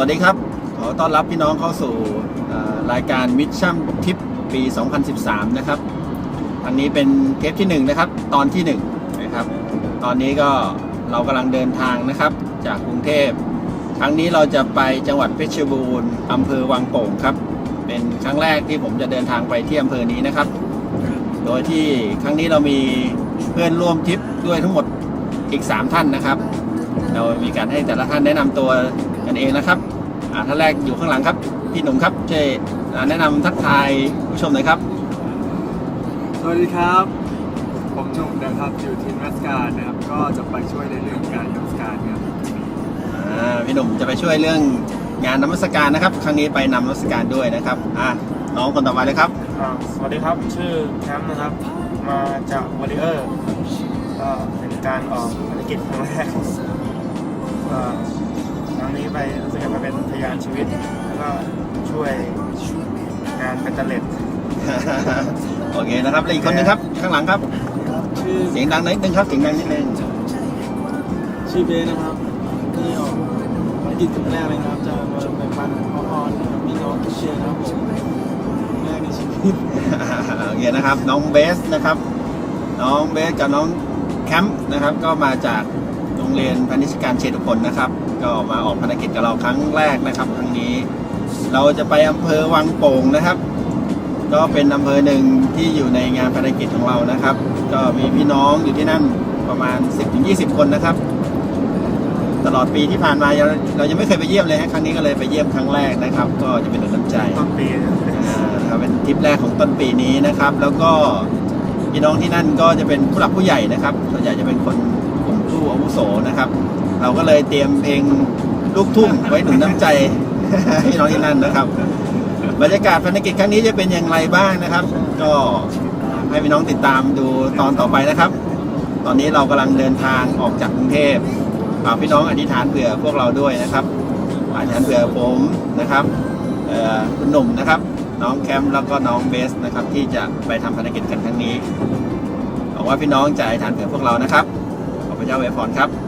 สวัสดีครับ ขอต้อนรับพี่น้องเข้าสู่รายการมิชชั่นทิปปี 2013 นะครับ อันนี้เป็นเทปที่ 1 นะครับ ตอนที่ 1 นะครับ ตอนนี้ก็เรากำลังเดินทางนะครับ จากกรุงเทพ ครั้งนี้เราจะไปจังหวัดเพชรบูรณ์อำเภอวังโป่งครับ เป็นครั้งแรกที่ผมจะเดินทางไปที่อำเภอนี้นะครับ โดยที่ครั้งนี้เรามีเพื่อนร่วมทริปด้วยทั้งหมดอีก 3 ท่านนะครับ เรามีการให้แต่ละท่านแนะนำตัว กันเองนะครับอ่าท่านแรกอยู่ข้างหลังครับ พี่หนุ่มครับช่วยอ่าแนะนำทักทายผู้ชมหน่อยครับ สวัสดีครับ ผมหนุ่มนะครับอยู่ทีมรัสการนะครับ ก็จะไปช่วยในเรื่องการรัสการครับอ่าพี่หนุ่มจะไปช่วยเรื่องงานนมัสการนะครับ ครั้งนี้ไปนำนมัสการด้วยนะครับอ่าน้องคนต่อไปเลยครับอ่าสวัสดีครับ ชื่อแคมป์นะครับ มาจากวอริเออร์ก็เป็นการออกภารกิจครั้งแรกก็ครั้งนี้ ไปรู้สึกว่าเป็นพยานชีวิต แล้วก็ช่วยงานเป็นตะเล็ดโอเคนะครับแล้วอีกคนหนึงครับ ข้างหลังครับ ชื่อเสียงดังนิดนึงครับเสียงดังนิดนึงชื่อเบสนะครับนี่ออกภารกิจครั้งแรกเลยครับจะมาแบ่งปันพอๆนะครับพี่น้องทุกเชียร์นะครับผมแรกในชีวิตโอเคนะครับ น้องเบสนะครับ น้องเบสกับน้องแคมป์นะครับ ก็มาจาก โรงเรียนพาณิชยการเชตุพลนะครับ ก็มาออกภารกิจกับเราครั้งแรกนะครับ ครั้งนี้ เราจะไปอำเภอวังโป่งนะครับ ก็เป็นอำเภอหนึ่งที่อยู่ในงานภารกิจของเรานะครับ ก็มีพี่น้องอยู่ที่นั่นประมาณ 10-20 คนนะครับ ตลอดปีที่ผ่านมาเราเรายังไม่เคยไปเยี่ยมเลยฮะครั้งนี้ก็เลยไปเยี่ยมครั้งแรกนะครับ ก็จะเป็นน้ำใจต้นปีอ่านะครับเป็นทริปแรกของต้นปีนี้นะครับ แล้วก็พี่น้องที่นั่นก็จะเป็นผู้หลักผู้ใหญ่นะครับส่วนใหญ่จะเป็นคนกลุ่ม ผู้อาวุโสนะครับ เราก็เลยเตรียมเพลงลูกทุ่งไว้หนุนน้ำใจให้น้องที่นั่นนะครับ บรรยากาศภารกิจครั้งนี้จะเป็นอย่างไรบ้างนะครับ ก็ให้พี่น้องติดตามดูตอนต่อไปนะครับ ตอนนี้เรากำลังเดินทางออกจากกรุงเทพฝากพี่น้องอธิษฐานเผื่อพวกเราด้วยนะครับอธิษฐานเผื่อผมนะครับคุณหนุ่มนะครับน้องแคมป์แล้วก็น้องเบสนะครับที่จะไปทำภารกิจกันครั้งนี้หวังว่าพี่น้องจะอธิษฐานเผื่อพวกเรานะครับ ยาเวฟอนครับ